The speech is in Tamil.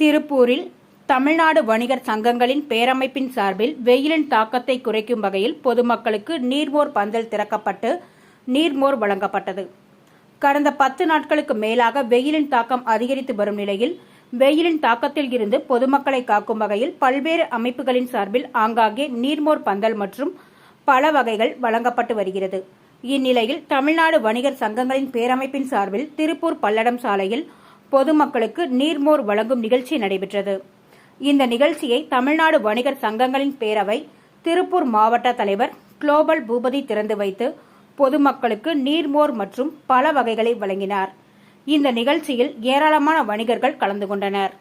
திருப்பூரில் தமிழ்நாடு வணிகர் சங்கங்களின் பேரமைப்பின் சார்பில் வெயிலின் தாக்கத்தை குறைக்கும் வகையில் பொதுமக்களுக்கு நீர்மோர் பந்தல் திறக்கப்பட்டு நீர்மோர் வழங்கப்பட்டது. கடந்த பத்து நாட்களுக்கு மேலாக வெயிலின் தாக்கம் அதிகரித்து வரும் நிலையில் வெயிலின் தாக்கத்தில் இருந்து பொதுமக்களை காக்கும் வகையில் பல்வேறு அமைப்புகளின் சார்பில் ஆங்காங்கே நீர்மோர் பந்தல் மற்றும் பல வகைகள் வழங்கப்பட்டு வருகிறது. இந்நிலையில் தமிழ்நாடு வணிகர் சங்கங்களின் பேரமைப்பின் சார்பில் திருப்பூர் பல்லடம் சாலையில் பொதுமக்களுக்கு நீர்மோர் வழங்கும் நிகழ்ச்சி நடைபெற்றது. இந்த நிகழ்ச்சியை தமிழ்நாடு வணிகர் சங்கங்களின் பேரவை திருப்பூர் மாவட்ட தலைவர் குளோபல் பூபதி திறந்து வைத்து பொதுமக்களுக்கு நீர்மோர் மற்றும் பல வகைகளை வழங்கினார். இந்த நிகழ்ச்சியில் ஏராளமான வணிகர்கள் கலந்து கொண்டனர்.